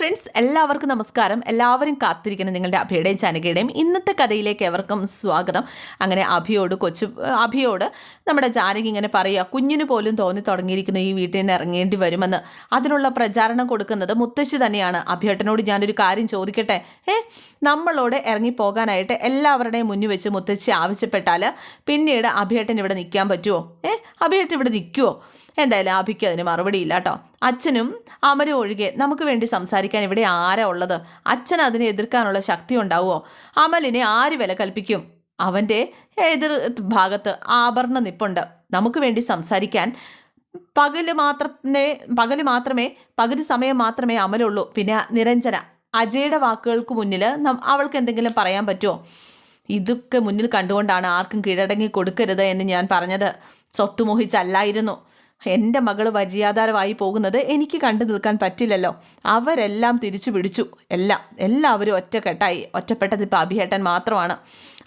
Friends എല്ലാവർക്കും നമസ്കാരം. എല്ലാവരും കാത്തിരിക്കുന്ന നിങ്ങളുടെ അഭിയുടെയും ജാനകിയുടെയും ഇന്നത്തെ കഥയിലേക്ക് എവർക്കും സ്വാഗതം. അങ്ങനെ അഭിയോട് കൊച്ചു അഭിയോട് നമ്മുടെ ജാനകി ഇങ്ങനെ പറയുക കുഞ്ഞിന് പോലും തോന്നി തുടങ്ങിയിരിക്കുന്നു ഈ വീട്ടിൽ നിന്ന് ഇറങ്ങേണ്ടി വരുമെന്ന്. അതിനുള്ള പ്രചാരണം കൊടുക്കുന്നത് മുത്തശ്ശി തന്നെയാണ്. അഭിയേട്ടനോട് ഞാനൊരു കാര്യം ചോദിക്കട്ടെ? ഏ നമ്മളോട് ഇറങ്ങിപ്പോകാനായിട്ട് എല്ലാവരുടെയും മുന്നിൽ വെച്ച് മുത്തശ്ശി ആവശ്യപ്പെട്ടാൽ പിന്നീട് അഭിയേട്ടൻ ഇവിടെ നിൽക്കാൻ പറ്റുമോ ഏ അഭിയേട്ടൻ ഇവിടെ നിൽക്കുമോ എന്തായാലും അഭിക്ക് അതിന് മറുപടിയില്ല കേട്ടോ അച്ഛനും അമരും ഒഴികെ നമുക്ക് വേണ്ടി സംസാരിക്കാൻ ഇവിടെ ആരാ ഉള്ളത്? അച്ഛൻ അതിനെ എതിർക്കാനുള്ള ശക്തി ഉണ്ടാവുമോ അമലിനെ ആര് വില കൽപ്പിക്കും? അവന്റെ എതിർ ഭാഗത്ത് ആഭരണ നിപ്പുണ്ട്. നമുക്ക് വേണ്ടി സംസാരിക്കാൻ പകൽ മാത്രമേ പകൽ മാത്രമേ പകുതി സമയം മാത്രമേ അമലുള്ളൂ. പിന്നെ നിരഞ്ജന അജയുടെ വാക്കുകൾക്ക് മുന്നിൽ അവൾക്ക് എന്തെങ്കിലും പറയാൻ പറ്റുമോ ഇതൊക്കെ മുന്നിൽ കണ്ടുകൊണ്ടാണ് ആർക്കും കീഴടങ്ങി കൊടുക്കരുത് എന്ന് ഞാൻ പറഞ്ഞത്. സ്വത്ത് മോഹിച്ചല്ലായിരുന്നു എന്റെ മകൾ വര്യാധാരമായി പോകുന്നത് എനിക്ക് കണ്ടു നിൽക്കാൻ പറ്റില്ലല്ലോ. അവരെല്ലാം തിരിച്ചു പിടിച്ചു. എല്ലാം. എല്ലാവരും ഒറ്റക്കെട്ടായി. ഒറ്റപ്പെട്ടത് ഇപ്പോൾ അഭിയേട്ടൻ മാത്രമാണ്.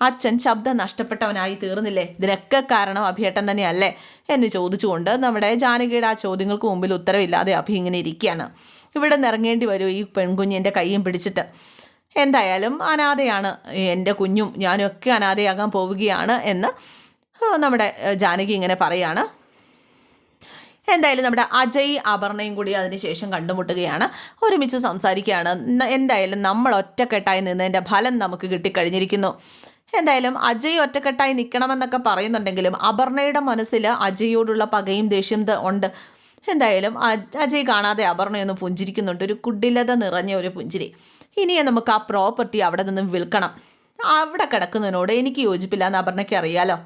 അച്ഛൻ ശബ്ദം നഷ്ടപ്പെട്ടവനായി തീർന്നില്ലേ? ഇതിനൊക്കെ കാരണം അഭിയേട്ടൻ തന്നെയല്ലേ? എന്ന് ചോദിച്ചുകൊണ്ട് നമ്മുടെ ജാനകിയുടെ ആ ചോദ്യങ്ങൾക്ക് മുമ്പിൽ ഉത്തരവില്ലാതെ അഭി ഇങ്ങനെ ഇരിക്കുകയാണ്. ഇവിടെ നിറങ്ങേണ്ടി വരും ഈ പെൺകുഞ്ഞിന്റെ കൈയും പിടിച്ചിട്ട്. എന്തായാലും അനാഥയാണ്. എന്റെ കുഞ്ഞും ഞാനും ഒക്കെ അനാഥയാകാൻ പോവുകയാണ് എന്ന് നമ്മുടെ ജാനകി ഇങ്ങനെ പറയാണ്. എന്തായാലും നമ്മുടെ അജയ് അപർണയും കൂടി അതിനുശേഷം കണ്ടുമുട്ടുകയാണ്. ഒരുമിച്ച് സംസാരിക്കുകയാണ്. എന്തായാലും നമ്മൾ ഒറ്റക്കെട്ടായി നിന്നതിന്റെ ഫലം നമുക്ക് കിട്ടിക്കഴിഞ്ഞിരിക്കുന്നു. എന്തായാലും അജയ് ഒറ്റക്കെട്ടായി നിൽക്കണമെന്നൊക്കെ പറയുന്നുണ്ടെങ്കിലും അപർണയുടെ മനസ്സിൽ അജയോടുള്ള പകയും ദേഷ്യം ഉണ്ട്. എന്തായാലും അജ്- അജയ് കാണാതെ അപർണയൊന്ന് പുഞ്ചിരിക്കുന്നുണ്ട്. ഒരു കുടിലത നിറഞ്ഞ ഒരു പുഞ്ചിരി. ഇനിയെ നമുക്ക് ആ പ്രോപ്പർട്ടി അവിടെ നിന്ന് വിൽക്കണം. അവിടെ കിടക്കുന്നതിനോട് എനിക്ക് യോജിപ്പില്ല എന്ന് അപർണയ്ക്ക് അറിയാലോ.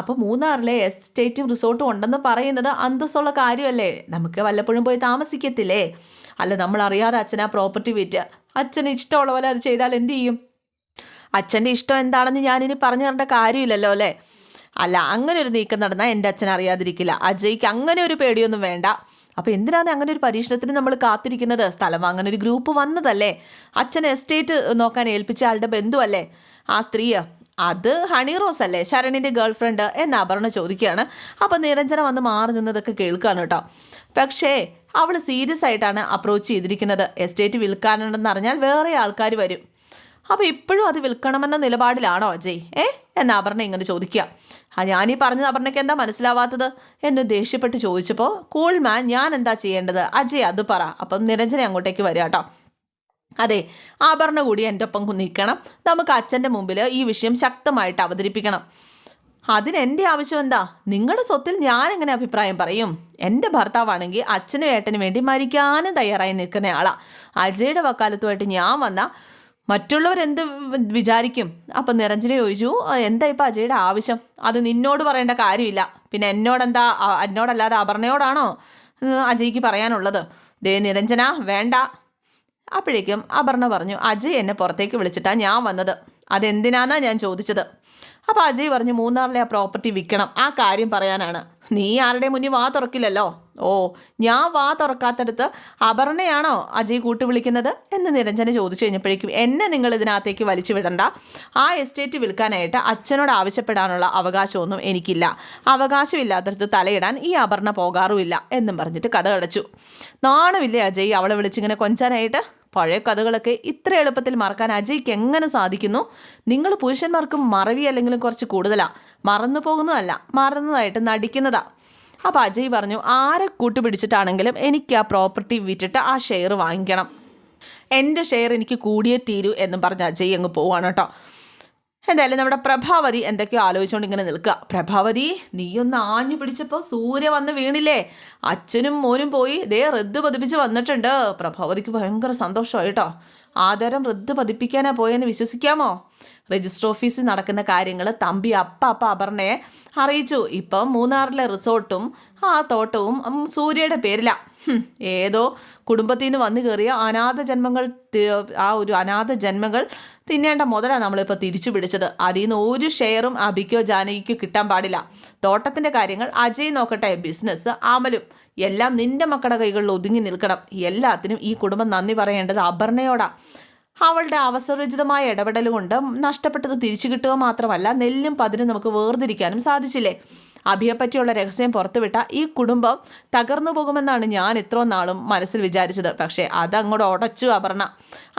അപ്പോൾ മൂന്നാറിലെ എസ്റ്റേറ്റും റിസോർട്ടും ഉണ്ടെന്ന് പറയുന്നത് അന്തസ്സുള്ള കാര്യമല്ലേ? നമുക്ക് വല്ലപ്പോഴും പോയി താമസിക്കത്തില്ലേ? അല്ല നമ്മൾ അറിയാതെ അച്ഛൻ ആ പ്രോപ്പർട്ടി വിറ്റ്. അച്ഛന് ഇഷ്ടമുള്ള പോലെ അത് ചെയ്താൽ എന്ത് ചെയ്യും? അച്ഛന്റെ ഇഷ്ടം എന്താണെന്ന് ഞാനിനി പറഞ്ഞു തരേണ്ട കാര്യമില്ലല്ലോ അല്ലേ? അല്ല അങ്ങനെ ഒരു നീക്കം നടന്നാൽ എന്റെ അച്ഛൻ അറിയാതിരിക്കില്ല. അജയ്ക്ക് അങ്ങനെ ഒരു പേടിയൊന്നും വേണ്ട. അപ്പോൾ എന്തിനാണ് അങ്ങനെ ഒരു പരീക്ഷണത്തിന് നമ്മൾ കാത്തിരിക്കുന്നത്? സ്ഥലം അങ്ങനെ ഒരു ഗ്രൂപ്പ് വന്നതല്ലേ? അച്ഛൻ എസ്റ്റേറ്റ് നോക്കാൻ ഏൽപ്പിച്ച ആളുടെ ബന്ധുവല്ലേ? ആ സ്ത്രീ അത് ഹണി റോസ് അല്ലേ? ശരണിന്റെ ഗേൾ ഫ്രണ്ട് എന്ന് അപർണ ചോദിക്കുകയാണ്. അപ്പോൾ നിരഞ്ജന വന്ന് മാറി നിന്നതൊക്കെ കേൾക്കുകയാണ് കേട്ടോ. പക്ഷേ അവൾ സീരിയസ് ആയിട്ടാണ് അപ്രോച്ച് ചെയ്തിരിക്കുന്നത്. എസ്റ്റേറ്റ് വിൽക്കാനുണ്ടെന്ന് അറിഞ്ഞാൽ വേറെ ആൾക്കാർ വരും. അപ്പോൾ ഇപ്പോഴും അത് വിൽക്കണമെന്ന നിലപാടിലാണോ അജയ്? ഏ? എന്ന് അപർണ ഇങ്ങനെ ചോദിക്കുക. ആ ഞാനീ പറഞ്ഞത് അപർണയ്ക്ക് എന്താ മനസ്സിലാവാത്തത്? എന്ന് ദേഷ്യപ്പെട്ട് ചോദിച്ചപ്പോൾ കൂൾ മാൻ ഞാൻ എന്താ ചെയ്യേണ്ടത്? അജയ് അത് പറ. അപ്പം നിരഞ്ജന അങ്ങോട്ടേക്ക് വരിക കേട്ടോ. അതെ ആഭരണ കൂടി എന്റെ ഒപ്പം നിൽക്കണം. നമുക്ക് അച്ഛന്റെ മുമ്പിൽ ഈ വിഷയം ശക്തമായിട്ട് അവതരിപ്പിക്കണം. അതിന് എന്റെ ആവശ്യം എന്താ? നിങ്ങളുടെ സ്വത്തിൽ ഞാൻ എങ്ങനെ അഭിപ്രായം പറയും? എന്റെ ഭർത്താവാണെങ്കിൽ അച്ഛനും ഏട്ടനും വേണ്ടി മരിക്കാനും തയ്യാറായി നിൽക്കുന്ന ആളാണ് അജയുടെ വക്കാലത്തുമായിട്ട് ഞാൻ വന്ന മറ്റുള്ളവരെന്ത് വിചാരിക്കും? അപ്പം നിരഞ്ജന ചോദിച്ചു "ആ, എന്താ ഇപ്പം അജയുടെ ആവശ്യം? അത് നിന്നോട് പറയേണ്ട കാര്യമില്ല. പിന്നെ എന്നോടെന്താ എന്നോടല്ലാതെ അപർണയോടാണോ അജയ്ക്ക് പറയാനുള്ളത്? ദേ നിരഞ്ജന വേണ്ട. അപ്പോഴേക്കും അപർണ പറഞ്ഞു അജയ് എന്നെ പുറത്തേക്ക് വിളിച്ചിട്ടാണ് ഞാൻ വന്നത്. അതെന്തിനാന്നാ ഞാൻ ചോദിച്ചത്? അപ്പോൾ അജയ് പറഞ്ഞു മൂന്നാറിലെ ആ പ്രോപ്പർട്ടി വിൽക്കണം. ആ കാര്യം പറയാനാണ്. നീ ആരുടെ മുന്നിൽ വാ തുറക്കില്ലല്ലോ? ഓ ഞാൻ വാ തുറക്കാത്തടുത്ത് അപർണയാണോ അജയ് കൂട്ടി വിളിക്കുന്നത് എന്ന് നിരഞ്ജന ചോദിച്ചു കഴിഞ്ഞപ്പോഴേക്കും എന്നെ നിങ്ങൾ ഇതിനകത്തേക്ക് വലിച്ചു വിടണ്ട. ആ എസ്റ്റേറ്റ് വിൽക്കാനായിട്ട് അച്ഛനോട് ആവശ്യപ്പെടാനുള്ള അവകാശമൊന്നും എനിക്കില്ല. അവകാശമില്ലാത്തടത്ത് തലയിടാൻ ഈ അപർണ പോകാറുമില്ല എന്നും പറഞ്ഞിട്ട് കഥ അടച്ചു നാണമില്ലേ അജയ് അവളെ വിളിച്ചിങ്ങനെ കൊഞ്ചാനായിട്ട്? പഴയ കഥകളൊക്കെ ഇത്ര എളുപ്പത്തിൽ മറക്കാൻ അജയ്ക്ക് എങ്ങനെ സാധിക്കുന്നു? നിങ്ങൾ പുരുഷന്മാർക്കും മറവി അല്ലെങ്കിലും കുറച്ച് കൂടുതലാണ് മറന്നു പോകുന്നതല്ല മറന്നതായിട്ട് നടിക്കുന്നതാ. അപ്പോൾ അജയ് പറഞ്ഞു ആരെ കൂട്ടുപിടിച്ചിട്ടാണെങ്കിലും എനിക്ക് ആ പ്രോപ്പർട്ടി വിറ്റിട്ട് ആ ഷെയർ വാങ്ങിക്കണം. എന്റെ ഷെയർ എനിക്ക് കൂടിയേ തീരൂ എന്ന് പറഞ്ഞ് അജയ് അങ്ങ് പോവാണ് കേട്ടോ. എന്തായാലും നമ്മുടെ പ്രഭാവതി എന്തൊക്കെയോ ആലോചിച്ചുകൊണ്ട് ഇങ്ങനെ നിൽക്കുക. പ്രഭാവതി നീയൊന്ന് ആഞ്ഞു പിടിച്ചപ്പോൾ സൂര്യ വന്ന് വീണില്ലേ? അച്ഛനും മോനും പോയി. ദേ റദ്ദ് പതിപ്പിച്ച് വന്നിട്ടുണ്ട്. പ്രഭാവതിക്ക് ഭയങ്കര സന്തോഷമായി കേട്ടോ. ആധാരം റദ്ദ് പതിപ്പിക്കാനാ പോയെന്ന് വിശ്വസിക്കാമോ? രജിസ്റ്റർ ഓഫീസിൽ നടക്കുന്ന കാര്യങ്ങൾ തമ്പി അപ്പ അപ്പ അപർണയെ അറിയിച്ചു. ഇപ്പം മൂന്നാറിലെ റിസോർട്ടും ആ തോട്ടവും സൂര്യയുടെ പേരിലാണ് ഏതോ കുടുംബത്തിൽ നിന്ന് വന്നു കയറിയ അനാഥ ജന്മങ്ങൾ ആ ഒരു അനാഥ ജന്മങ്ങൾ തിന്നേണ്ട മുതലാണ് നമ്മളിപ്പോൾ തിരിച്ചു പിടിച്ചത്. അതിൽ നിന്ന് ഒരു ഷെയറും അഭിക്കോ ജാനകിക്കോ കിട്ടാൻ പാടില്ല. തോട്ടത്തിന്റെ കാര്യങ്ങൾ അജയ് നോക്കട്ടെ. ബിസിനസ് ആമലും. എല്ലാം നിന്റെ മക്കളുടെ കൈകളിൽ ഒതുങ്ങി നിൽക്കണം. എല്ലാത്തിനും ഈ കുടുംബം നന്ദി പറയേണ്ടത് അപർണയോടാ. അവളുടെ അവസരോചിതമായ ഇടപെടൽ കൊണ്ട് നഷ്ടപ്പെട്ടത് തിരിച്ചു കിട്ടുക മാത്രമല്ല നെല്ലും പതിനും നമുക്ക് വേർതിരിക്കാനും സാധിച്ചില്ലേ? അഭിയെപ്പറ്റിയുള്ള രഹസ്യം പുറത്തുവിട്ട ഈ കുടുംബം തകർന്നു പോകുമെന്നാണ് ഞാൻ ഇത്രയും നാളും മനസ്സിൽ വിചാരിച്ചത്. പക്ഷേ അതങ്ങോട്ട് ഉടച്ചു അപർണ.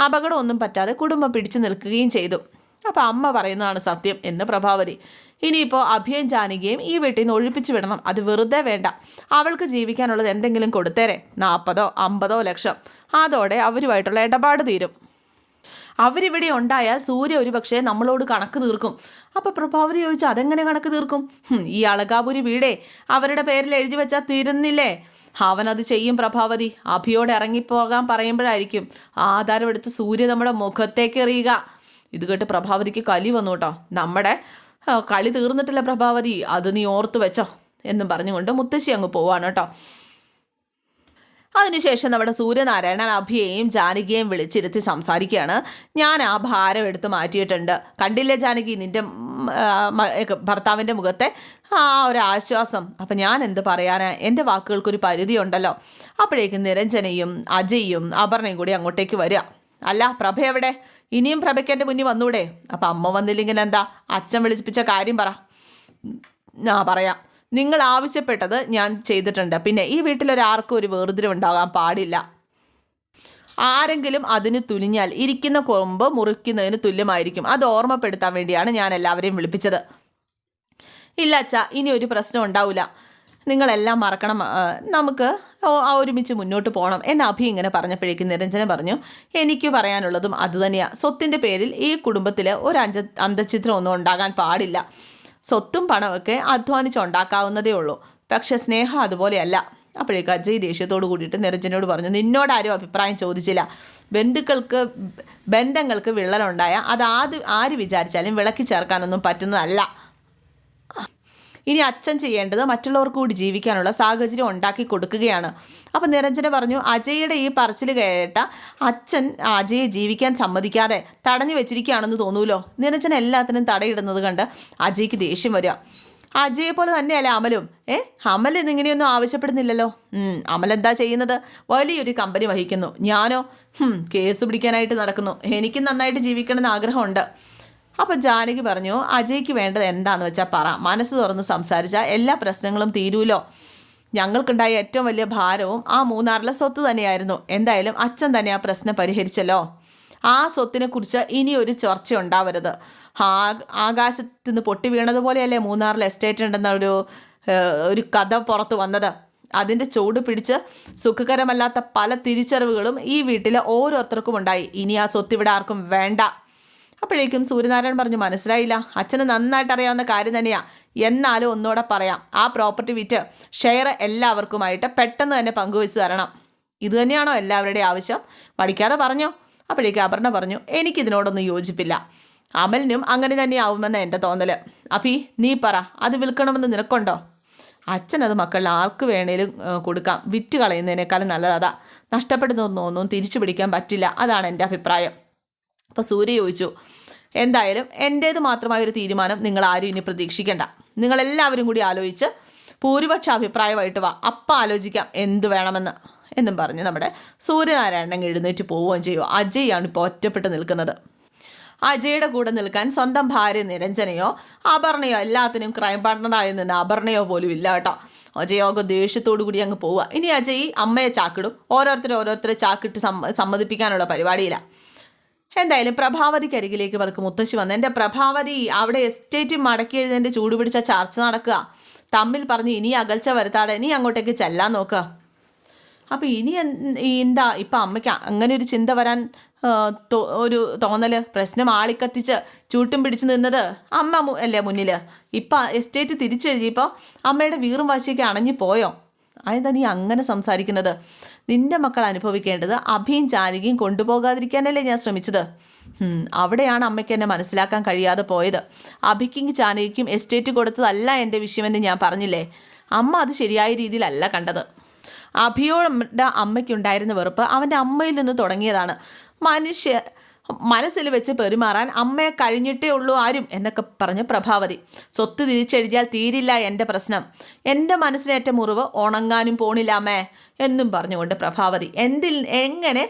അപകടമൊന്നും പറ്റാതെ കുടുംബം പിടിച്ചു നിൽക്കുകയും ചെയ്തു. അപ്പോൾ അമ്മ പറയുന്നതാണ് സത്യം എന്ന് പ്രഭാവതി. ഇനിയിപ്പോൾ അഭിയം ജാനകിയും ഈ വീട്ടിൽ നിന്ന് ഒഴിപ്പിച്ചു വിടണം. അത് വെറുതെ വേണ്ട. അവൾക്ക് ജീവിക്കാനുള്ളത് എന്തെങ്കിലും കൊടുത്തേരെ. നാൽപ്പതോ അമ്പതോ ലക്ഷം. അതോടെ അവരുമായിട്ടുള്ള ഇടപാട് തീരും. അവരിവിടെ ഉണ്ടായാൽ സൂര്യ ഒരു പക്ഷേ നമ്മളോട് കണക്ക് തീർക്കും. അപ്പോൾ പ്രഭാവതി ചോദിച്ചു അതെങ്ങനെ കണക്ക് തീർക്കും? ഈ അളകാപുരി വീടേ അവരുടെ പേരിൽ എഴുതി വെച്ചാൽ തീരുന്നില്ലേ? അവനത് ചെയ്യും പ്രഭാവതി. അഭിയോട് ഇറങ്ങിപ്പോകാൻ പറയുമ്പോഴായിരിക്കും ആധാരം എടുത്ത് സൂര്യ നമ്മുടെ മുഖത്തേക്ക് എറിയുക. ഇത് കേട്ട് പ്രഭാവതിക്ക് കലി വന്നു കേട്ടോ. നമ്മുടെ കളി തീർന്നിട്ടില്ല പ്രഭാവതി. അത് നീ ഓർത്ത് വെച്ചോ എന്നും പറഞ്ഞുകൊണ്ട് മുത്തശ്ശി അങ്ങ് പോവാണ് കേട്ടോ. അതിനുശേഷം നമ്മുടെ സൂര്യനാരായണൻ അഭിയെയും ജാനകിയെയും വിളിച്ചിരുത്തി സംസാരിക്കുകയാണ്. ഞാൻ ആ ഭാരം എടുത്ത് മാറ്റിയിട്ടുണ്ട്. കണ്ടില്ലേ ജാനകി ഏ, ഭർത്താവിന്റെ മുഖത്തെ? ആ ഒരു ആശ്വാസം. അപ്പം ഞാൻ എന്ത് പറയാനാ? എന്റെ വാക്കുകൾക്കൊരു പരിധി ഉണ്ടല്ലോ. അപ്പോഴേക്കും നിരഞ്ജനയും അജയും അപർണയും കൂടി അങ്ങോട്ടേക്ക് വരിക. അല്ല പ്രഭ എവിടെ? ഇനിയും പ്രഭയ്ക്ക് എന്റെ മുന്നിൽ വന്നൂടെ? അപ്പം അമ്മ വന്നില്ലെങ്കിൽ എന്താ? അച്ഛൻ വിളിപ്പിച്ച കാര്യം പറ. ആ പറയാം. നിങ്ങൾ ആവശ്യപ്പെട്ടത് ഞാൻ ചെയ്തിട്ടുണ്ട്. പിന്നെ ഈ വീട്ടിലൊരാർക്കും ഒരു വേർതിരിവ് ഉണ്ടാകാൻ പാടില്ല. ആരെങ്കിലും അതിന് തുനിഞ്ഞാൽ ഇരിക്കുന്ന കൊമ്പ് മുറിക്കുന്നതിന് തുല്യമായിരിക്കും. അത് ഓർമ്മപ്പെടുത്താൻ വേണ്ടിയാണ് ഞാൻ എല്ലാവരെയും വിളിപ്പിച്ചത്. ഇല്ല അച്ഛ ഇനി ഒരു പ്രശ്നം ഉണ്ടാവില്ല നിങ്ങളെല്ലാം മറക്കണം. നമുക്ക് ഒരുമിച്ച് മുന്നോട്ട് പോകണം എന്ന് അഭി ഇങ്ങനെ പറഞ്ഞപ്പോഴേക്കും നിരഞ്ജന പറഞ്ഞു എനിക്ക് പറയാനുള്ളതും അതുതന്നെയാണ് സ്വത്തിന്റെ പേരിൽ ഈ കുടുംബത്തിൽ ഒരു അഞ്ച അന്തചിത്രം ഒന്നും ഉണ്ടാകാൻ പാടില്ല. സ്വത്തും പണമൊക്കെ അധ്വാനിച്ചുണ്ടാക്കാവുന്നതേ ഉള്ളൂ. പക്ഷെ സ്നേഹം അതുപോലെയല്ല. അപ്പോഴേക്ക് അജയ് ദേഷ്യത്തോട് കൂടിയിട്ട് നിരഞ്ജനോട് പറഞ്ഞു നിന്നോട് ആരും അഭിപ്രായം ചോദിച്ചില്ല. ബന്ധുക്കൾക്ക് ബന്ധങ്ങൾക്ക് വിള്ളലുണ്ടായ അത് ആദ്യ ആര് വിചാരിച്ചാലും വിളക്കി ചേർക്കാനൊന്നും പറ്റുന്നതല്ല. ഇനി അച്ഛൻ ചെയ്യേണ്ടത് മറ്റുള്ളവർക്ക് കൂടി ജീവിക്കാനുള്ള സാഹചര്യം ഉണ്ടാക്കി കൊടുക്കുകയാണ്. അപ്പം നിരഞ്ജന പറഞ്ഞു അജയുടെ ഈ പറച്ചിൽ കേട്ട അച്ഛൻ അജയെ ജീവിക്കാൻ സമ്മതിക്കാതെ തടഞ്ഞു വെച്ചിരിക്കുകയാണെന്ന് തോന്നൂലോ? നിരഞ്ജന എല്ലാത്തിനും തടയിടുന്നത് കണ്ട് അജയ്ക്ക് ദേഷ്യം വരിക. അജയെ പോലെ തന്നെയല്ലേ അമലും? ഏ? അമൽ ഇന്നിങ്ങനെയൊന്നും ആവശ്യപ്പെടുന്നില്ലല്ലോ. അമൽ എന്താ ചെയ്യുന്നത്? വലിയൊരു കമ്പനി വഹിക്കുന്നു. ഞാനോ? കേസ് പിടിക്കാനായിട്ട് നടക്കുന്നു. എനിക്കും നന്നായിട്ട് ജീവിക്കണമെന്ന് ആഗ്രഹമുണ്ട്. അപ്പോൾ ജാനകി പറഞ്ഞു അജയ്ക്ക് വേണ്ടത് എന്താണെന്ന് വെച്ചാൽ പറ. മനസ്സ് തുറന്ന് സംസാരിച്ചാൽ എല്ലാ പ്രശ്നങ്ങളും തീരൂലോ? ഞങ്ങൾക്കുണ്ടായ ഏറ്റവും വലിയ ഭാരവും ആ മൂന്നാറിലെ സ്വത്ത് തന്നെയായിരുന്നു. എന്തായാലും അച്ഛൻ തന്നെ ആ പ്രശ്നം പരിഹരിച്ചല്ലോ. ആ സ്വത്തിനെ കുറിച്ച് ഇനി ഒരു ചർച്ച ഉണ്ടാവരുത്. ആ ആകാശത്ത് നിന്ന് പൊട്ടി വീണതുപോലെയല്ലേ മൂന്നാറിൽ എസ്റ്റേറ്റ് ഉണ്ടെന്ന ഒരു ഒരു കഥ പുറത്ത് വന്നത്. അതിന്റെ ചൂട് പിടിച്ച് സുഖകരമല്ലാത്ത പല തിരിച്ചറിവുകളും ഈ വീട്ടിലെ ഓരോരുത്തർക്കും ഉണ്ടായി. ഇനി ആ സ്വത്ത് ഇവിടെ ആർക്കും വേണ്ട. അപ്പോഴേക്കും സൂര്യനാരായണൻ പറഞ്ഞു മനസ്സിലായില്ല. അച്ഛന് നന്നായിട്ട് അറിയാവുന്ന കാര്യം തന്നെയാ. എന്നാലും ഒന്നുകൂടെ പറയാം. ആ പ്രോപ്പർട്ടി വിറ്റ് ഷെയർ എല്ലാവർക്കുമായിട്ട് പെട്ടെന്ന് തന്നെ പങ്കുവെച്ച് തരണം. ഇത് തന്നെയാണോ എല്ലാവരുടെയും ആവശ്യം? പഠിക്കാതെ പറഞ്ഞോ. അപ്പോഴേക്കും അപർണ പറഞ്ഞു എനിക്കിതിനോടൊന്നും യോജിപ്പില്ല. അമലിനും അങ്ങനെ തന്നെ ആവുമെന്ന എന്റെ തോന്നൽ അഭി നീ പറ. അത് വിൽക്കണമെന്ന് നിനക്കുണ്ടോ? അച്ഛനത് മക്കളിൽ ആർക്ക് വേണേലും കൊടുക്കാം. വിറ്റ് കളയുന്നതിനേക്കാളും നല്ലതാ നഷ്ടപ്പെടുന്നൊന്നും തിരിച്ചു പിടിക്കാൻ പറ്റില്ല. അതാണ് എന്റെ അഭിപ്രായം. അപ്പോൾ സൂര്യ ചോദിച്ചു എന്തായാലും എന്റേത് മാത്രമായ ഒരു തീരുമാനം നിങ്ങൾ ആരും ഇനി പ്രതീക്ഷിക്കേണ്ട. നിങ്ങളെല്ലാവരും കൂടി ആലോചിച്ച് ഭൂരിപക്ഷ അഭിപ്രായമായിട്ട് വാ. അപ്പം ആലോചിക്കാം എന്ത് വേണമെന്ന്. എന്നും പറഞ്ഞ് നമ്മുടെ സൂര്യനാരായണൻ എഴുന്നേറ്റ് പോവുകയും അജയ് ആണ് ഇപ്പോൾ ഒറ്റപ്പെട്ട് നിൽക്കുന്നത്. അജയുടെ കൂടെ നിൽക്കാൻ സ്വന്തം ഭാര്യ നിരഞ്ജനയോ അപർണയോ എല്ലാത്തിനും ക്രൈം പാർട്ണറായി നിന്ന് അപർണയോ പോലും ഇല്ല കേട്ടോ. അജയോഗ ദേഷ്യത്തോടു കൂടി അങ്ങ് പോവുക. ഇനി അജയ് അമ്മയെ ചാക്കിടും. ഓരോരുത്തരെ ഓരോരുത്തരെ ചാക്കിട്ട് സമ്മ സമ്മതിപ്പിക്കാനുള്ള പരിപാടിയില്ല എന്തായാലും പ്രഭാവതിക്ക് അരികിലേക്ക് പതുക്കെ മുത്തശ്ശി വന്നു. എന്റെ പ്രഭാവതി അവിടെ എസ്റ്റേറ്റ് മടക്കി എഴുതിന്റെ ചൂട് പിടിച്ച ചർച്ച നടക്കുക. തമ്മിൽ പറഞ്ഞ് ഇനി അകൽച്ച വരുത്താതെ നീ അങ്ങോട്ടേക്ക് ചെല്ലാൻ നോക്കുക അപ്പോൾ ഇനി എന്ത് ഇപ്പം അമ്മയ്ക്ക് അങ്ങനെ ഒരു ചിന്ത വരാൻ ഒരു തോന്നൽ പ്രശ്നം ആളിക്കത്തിച്ച് ചൂട്ടും പിടിച്ച് നിന്നത് അമ്മ അല്ലേ മുന്നിൽ ഇപ്പം എസ്റ്റേറ്റ് തിരിച്ചെഴുതിയപ്പോൾ അമ്മയുടെ വീറും വാശിയൊക്കെ അണഞ്ഞു പോയോ? അതെന്താ നീ അങ്ങനെ സംസാരിക്കുന്നത്? നിന്റെ മക്കൾ അനുഭവിക്കേണ്ടത് അഭിയും ജാനകിയും കൊണ്ടുപോകാതിരിക്കാനല്ലേ ഞാൻ ശ്രമിച്ചത്. അവിടെയാണ് അമ്മയ്ക്ക് എന്നെ മനസ്സിലാക്കാൻ കഴിയാതെ പോയത്. അഭിക്കും ജാനകിക്കും എസ്റ്റേറ്റ് കൊടുത്തതല്ല എന്റെ വിഷയമെന്ന് ഞാൻ പറഞ്ഞില്ലേ? അമ്മ അത് ശരിയായ രീതിയിലല്ല കണ്ടത്. അഭിയോടെ അമ്മയ്ക്കുണ്ടായിരുന്ന വെറുപ്പ് അവന്റെ അമ്മയിൽ നിന്ന് തുടങ്ങിയതാണ്. മനുഷ്യ മനസ്സിൽ വെച്ച് പെരുമാറാൻ അമ്മയെ കഴിഞ്ഞിട്ടേ ഉള്ളൂ ആരും എന്നൊക്കെ പറഞ്ഞ് പ്രഭാവതി. സ്വത്ത് തിരിച്ചെഴുതിയാൽ തീരില്ല എന്റെ പ്രശ്നം. എന്റെ മനസ്സിനേറ്റ മുറിവ് ഉണങ്ങാനും പോണില്ല അമ്മേ എന്നും പറഞ്ഞുകൊണ്ട് പ്രഭാവതി. എന്തിൽ എങ്ങനെ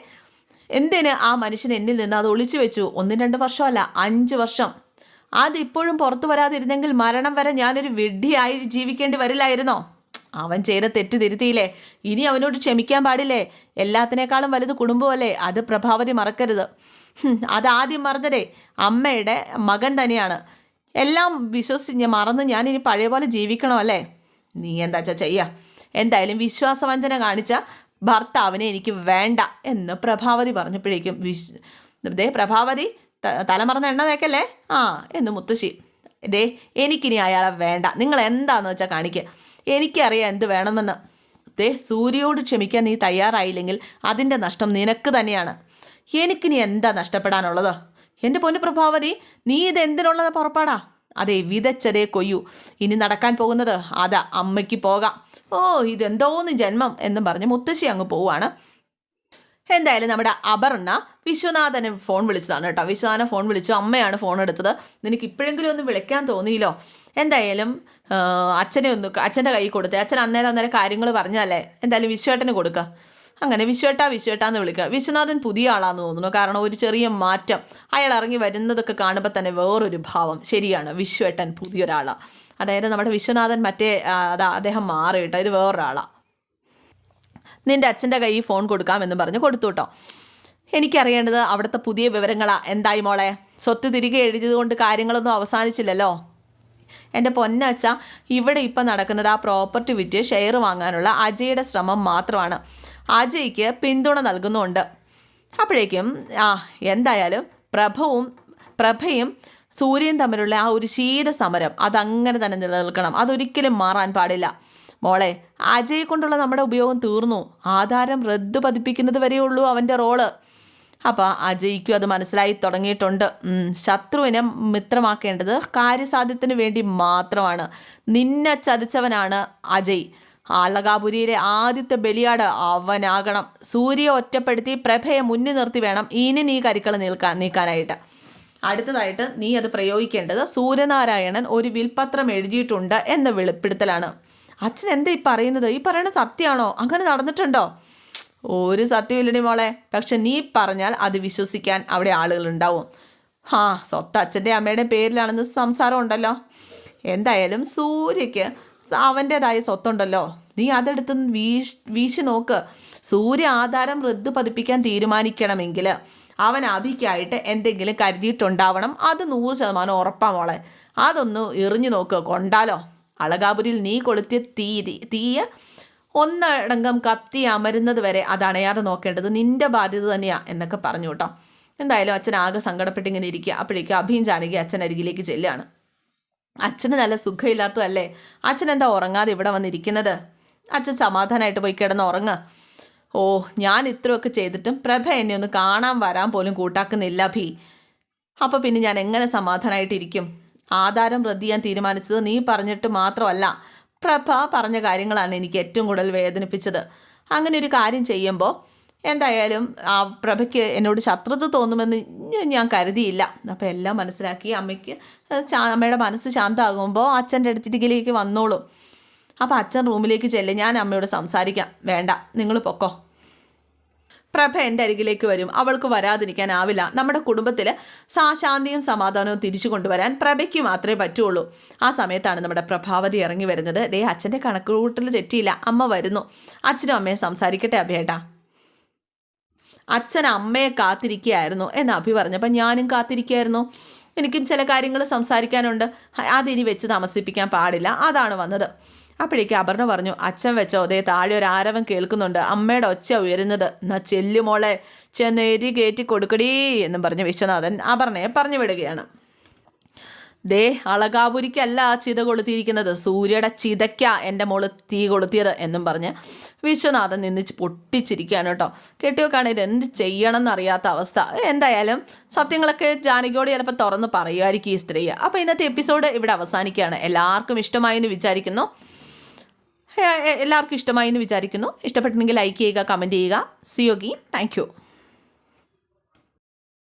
എന്തിന് ആ മനുഷ്യൻ എന്നിൽ നിന്ന് അത് ഒളിച്ചു വെച്ചു? ഒന്നും രണ്ട് വർഷമല്ല അഞ്ച് വർഷം. അതിപ്പോഴും പുറത്തു വരാതിരുന്നെങ്കിൽ മരണം വരെ ഞാനൊരു വിഡ്ഢിയായി ജീവിക്കേണ്ടി വരില്ലായിരുന്നോ? അവൻ ചെയ്ത തെറ്റ് തിരുത്തിയില്ലേ? ഇനി അവനോട് ക്ഷമിക്കാൻ പാടില്ലേ? എല്ലാത്തിനേക്കാളും വലുത് കുടുംബമല്ലേ? അത് പ്രഭാവതി മറക്കരുത്. അത് അതാദ്യം മറന്നതേ അമ്മയുടെ മകൻ തന്നെയാണ്. എല്ലാം വിശ്വസിച്ച് മറന്ന് ഞാൻ ഇനി പഴയ പോലെ ജീവിക്കണം അല്ലേ? നീ എന്താ വെച്ചാൽ ചെയ്യാ? എന്തായാലും വിശ്വാസവഞ്ചന കാണിച്ച ഭർത്താവിനെ എനിക്ക് വേണ്ട എന്ന് പ്രഭാവതി പറഞ്ഞപ്പോഴേക്കും വിശ് ദേ പ്രഭാവതി തല തലമറന്ന എണ്ണ തേക്കല്ലേ? ആ എന്ന് മുത്തശ്ശി. ദേ എനിക്കിനി അയാളെ വേണ്ട. നിങ്ങൾ എന്താന്ന് വെച്ചാൽ കാണിക്കുക എനിക്കറിയാം എന്ത് വേണമെന്ന്. ദേ സൂര്യയോട് ക്ഷമിക്കാൻ നീ തയ്യാറായില്ലെങ്കിൽ അതിന്റെ നഷ്ടം നിനക്ക് തന്നെയാണ്. എനിക്കിനി എന്താ നഷ്ടപ്പെടാനുള്ളത്? എന്റെ പൊന്നു പ്രഭാവതി നീ ഇത് എന്തിനുള്ളത് പുറപ്പാടാ? അതെ വിതച്ചതേ കൊയ്യൂ. ഇനി നടക്കാൻ പോകുന്നത് അതാ അമ്മയ്ക്ക് പോകാം. ഓ ഇതെന്തോന്ന് ജന്മം എന്നും പറഞ്ഞ് മുത്തശ്ശി അങ്ങ് പോവാണ്. എന്തായാലും നമ്മുടെ അപർണ വിശ്വനാഥനെ ഫോൺ വിളിച്ചതാണ് കേട്ടോ. വിശ്വനാഥനെ ഫോൺ വിളിച്ചു. അമ്മയാണ് ഫോൺ എടുത്തത്. നിനക്ക് ഇപ്പോഴെങ്കിലും ഒന്ന് വിളിക്കാൻ തോന്നിയില്ലോ? എന്തായാലും അച്ഛനെ ഒന്ന് അച്ഛന്റെ കൈ കൊടുത്തേ. അച്ഛൻ അന്നേരം അന്നേരം കാര്യങ്ങൾ പറഞ്ഞല്ലേ എന്തായാലും വിശ്വേട്ടന് കൊടുക്കുക അങ്ങനെ വിശ്വേട്ടാ വിശ്വേട്ട എന്ന് വിളിക്കുക വിശ്വനാഥൻ പുതിയ ആളാന്ന് തോന്നുന്നു. കാരണം ഒരു ചെറിയ മാറ്റം. അയാൾ ഇറങ്ങി വരുന്നതൊക്കെ കാണുമ്പോൾ തന്നെ വേറൊരു ഭാവം. ശരിയാണ് വിശ്വേട്ടൻ പുതിയൊരാളാണ് അതായത് നമ്മുടെ വിശ്വനാഥൻ മറ്റേ അദ്ദേഹം മാറി കേട്ടോ. ഇത് വേറൊരാളാണ് നിന്റെ അച്ഛന്റെ കയ്യിൽ ഫോൺ കൊടുക്കാമെന്ന് പറഞ്ഞ് കൊടുത്തു കേട്ടോ എനിക്കറിയേണ്ടത് അവിടുത്തെ പുതിയ വിവരങ്ങളാ. എന്തായി മോളെ? സ്വത്ത് തിരികെ എഴുതിയത് കൊണ്ട് കാര്യങ്ങളൊന്നും അവസാനിച്ചില്ലല്ലോ? എന്റെ പൊന്നച്ച ഇവിടെ ഇപ്പം നടക്കുന്നത് ആ പ്രോപ്പർട്ടി വിറ്റ് ഷെയർ വാങ്ങാനുള്ള അജയുടെ ശ്രമം മാത്രമാണ്. അജയ്ക്ക് പിന്തുണ നൽകുന്നുണ്ട്. അപ്പോഴേക്കും ആ എന്തായാലും പ്രഭവും പ്രഭയും സൂര്യൻ തമ്മിലുള്ള ആ ഒരു ശീല സമരം അതങ്ങനെ തന്നെ നിലനിൽക്കണം. അതൊരിക്കലും മാറാൻ പാടില്ല. മോളെ അജയെ കൊണ്ടുള്ള നമ്മുടെ ഉപയോഗം തീർന്നു. ആധാരം റദ്ദ് പതിപ്പിക്കുന്നത് വരെയുള്ളൂ അവന്റെ റോൾ. അപ്പോൾ അജയ്ക്കും അത് മനസ്സിലായി തുടങ്ങിയിട്ടുണ്ട്. ശത്രുവിനെ മിത്രമാക്കേണ്ടത് കാര്യസാധ്യത്തിന് വേണ്ടി മാത്രമാണ്. നിന്നെ ചതിച്ചവനാണ് അജയ്. ആളകാപുരിയിലെ ആദ്യത്തെ ബലിയാട് അവനാകണം. സൂര്യയെ ഒറ്റപ്പെടുത്തി പ്രഭയെ മുന്നിൽ നിർത്തി വേണം ഇനി നീ കരിക്കൾ നിൽക്കാൻ നീക്കാനായിട്ട്. അടുത്തതായിട്ട് നീ അത് പ്രയോഗിക്കേണ്ടത് സൂര്യനാരായണൻ ഒരു വിൽപത്രം എഴുതിയിട്ടുണ്ട് എന്ന വെളിപ്പെടുത്തലാണ്. അച്ഛൻ എന്താ ഈ പറയുന്നത്? ഈ പറയുന്ന സത്യമാണോ? അങ്ങനെ നടന്നിട്ടുണ്ടോ? ഒരു സത്യമില്ലടി മോളെ. പക്ഷെ നീ പറഞ്ഞാൽ അത് വിശ്വസിക്കാൻ അവിടെ ആളുകളുണ്ടാവും. ആ സ്വത്ത് അച്ഛന്റെ അമ്മയുടെ പേരിലാണെന്ന് സംസാരം ഉണ്ടല്ലോ. എന്തായാലും സൂര്യക്ക് അവന്റേതായ സ്വത്തുണ്ടല്ലോ. നീ അതെടുത്ത് വീശ് വീശി നോക്ക്. സൂര്യ ആധാരം റദ്ദ് പതിപ്പിക്കാൻ തീരുമാനിക്കണമെങ്കിൽ അവൻ അഭിക്കായിട്ട് എന്തെങ്കിലും കരുതിയിട്ടുണ്ടാവണം. അത് നൂറ് ശതമാനം ഉറപ്പാ മോളെ. അതൊന്ന് എറിഞ്ഞു നോക്ക് കൊണ്ടാലോ? അളകാപുരിയിൽ നീ കൊളുത്തിയ തീ തീയ ഒന്നടങ്കം കത്തി അമരുന്നത് വരെ അത് അണയാതെ നോക്കേണ്ടത് നിന്റെ ബാധ്യത തന്നെയാ എന്നൊക്കെ പറഞ്ഞു കേട്ടോ എന്തായാലും അച്ഛൻ ആകെ സങ്കടപ്പെട്ടിങ്ങനെ ഇരിക്കുക അപ്പോഴേക്കും അഭിയും ജാനകി അച്ഛൻ അരികിലേക്ക് ചെല്ലുകയാണ് അച്ഛന് നല്ല സുഖമില്ലാത്തതല്ലേ അച്ഛൻ എന്താ ഉറങ്ങാതെ ഇവിടെ വന്നിരിക്കുന്നത്? അച്ഛൻ സമാധാനമായിട്ട് പോയി കിടന്ന് ഉറങ്ങുക ഓ ഞാൻ ഇത്രയൊക്കെ ചെയ്തിട്ടും പ്രഭ എന്നെ ഒന്ന് കാണാൻ വരാൻ പോലും കൂട്ടാക്കുന്നില്ല ഭീ അപ്പോൾ പിന്നെ ഞാൻ എങ്ങനെ സമാധാനമായിട്ടിരിക്കും ആധാരം റദ്ദ് ചെയ്യാൻ തീരുമാനിച്ചത് നീ പറഞ്ഞിട്ട് മാത്രമല്ല പ്രഭ പറഞ്ഞ കാര്യങ്ങളാണ് എനിക്ക് ഏറ്റവും കൂടുതൽ വേദനിപ്പിച്ചത്. അങ്ങനെ ഒരു കാര്യം ചെയ്യുമ്പോൾ എന്തായാലും ആ പ്രഭയ്ക്ക് എന്നോട് ശത്രുത തോന്നുമെന്ന് ഞാൻ കരുതിയില്ല. അപ്പോൾ എല്ലാം മനസ്സിലാക്കി അമ്മയ്ക്ക് അമ്മയുടെ മനസ്സ് ശാന്തമാകുമ്പോൾ അച്ഛന്റെ അടുത്തിരിക്കലേക്ക് വന്നോളും. അപ്പോൾ അച്ഛൻ റൂമിലേക്ക് ചെല്ലും ഞാൻ അമ്മയോട് സംസാരിക്കാം. വേണ്ട നിങ്ങൾ പൊക്കോ. പ്രഭ എന്റെ അരികിലേക്ക് വരും. അവൾക്ക് വരാതിരിക്കാനാവില്ല. നമ്മുടെ കുടുംബത്തിൽ സാശാന്തിയും സമാധാനവും തിരിച്ചു കൊണ്ടുവരാൻ പ്രഭയ്ക്ക് മാത്രമേ പറ്റുള്ളൂ. ആ സമയത്താണ് നമ്മുടെ പ്രഭാവതി ഇറങ്ങി വരുന്നത്. ദേ അച്ഛന്റെ കണക്കുകൂട്ടൽ തെറ്റിയില്ല. അമ്മ വരുന്നു. അച്ഛനും അമ്മയും സംസാരിക്കട്ടെ അഭേട്ടാ അച്ഛൻ അമ്മയെ കാത്തിരിക്കുകയായിരുന്നു എന്ന് അഭി പറഞ്ഞപ്പോൾ ഞാനും കാത്തിരിക്കുകയായിരുന്നു. എനിക്കും ചില കാര്യങ്ങൾ സംസാരിക്കാനുണ്ട്. അതിനി വെച്ച് താമസിപ്പിക്കാൻ പാടില്ല. അതാണ് വന്നത്. അപ്പോഴേക്ക് അപർണ പറഞ്ഞു അച്ഛൻ വെച്ചോ അതേ താഴെ ഒരു ആരവം കേൾക്കുന്നുണ്ട്. അമ്മയുടെ ഒച്ച ഉയരുന്നത്. എന്നാ ചെല്ലുമോളെ ചെന്നേരി കയറ്റി കൊടുക്കടീ എന്നും പറഞ്ഞ് വിശ്വനാഥൻ അപർണയെ പറഞ്ഞു വിടുകയാണ് ദേ അളകാപുരിക്കല്ല ചിത കൊളുത്തിയിരിക്കുന്നത്. സൂര്യയുടെ ചിതയ്ക്ക എന്റെ മോൾ തീ കൊളുത്തിയത് എന്നും പറഞ്ഞ് വിശ്വനാഥൻ നിന്ന് പൊട്ടിച്ചിരിക്കുകയാണ് കേട്ടോ. കെട്ടിയൊക്കെയാണ് ഇത് എന്ത് ചെയ്യണം എന്നറിയാത്ത അവസ്ഥ. എന്തായാലും സത്യങ്ങളൊക്കെ ജാനകിയോട് ചിലപ്പോൾ തുറന്ന് പറയുമായിരിക്കും ഈ സ്ത്രീ. അപ്പോൾ ഇന്നത്തെ എപ്പിസോഡ് ഇവിടെ അവസാനിക്കുകയാണ്. എല്ലാവർക്കും ഇഷ്ടമായി എന്ന് വിചാരിക്കുന്നു. എല്ലാവർക്കും ഇഷ്ടമായി എന്ന് വിചാരിക്കുന്നു. ഇഷ്ടപ്പെട്ടിട്ടുണ്ടെങ്കിൽ ലൈക്ക് ചെയ്യുക കമന്റ് ചെയ്യുക. സിയോഗി താങ്ക് യു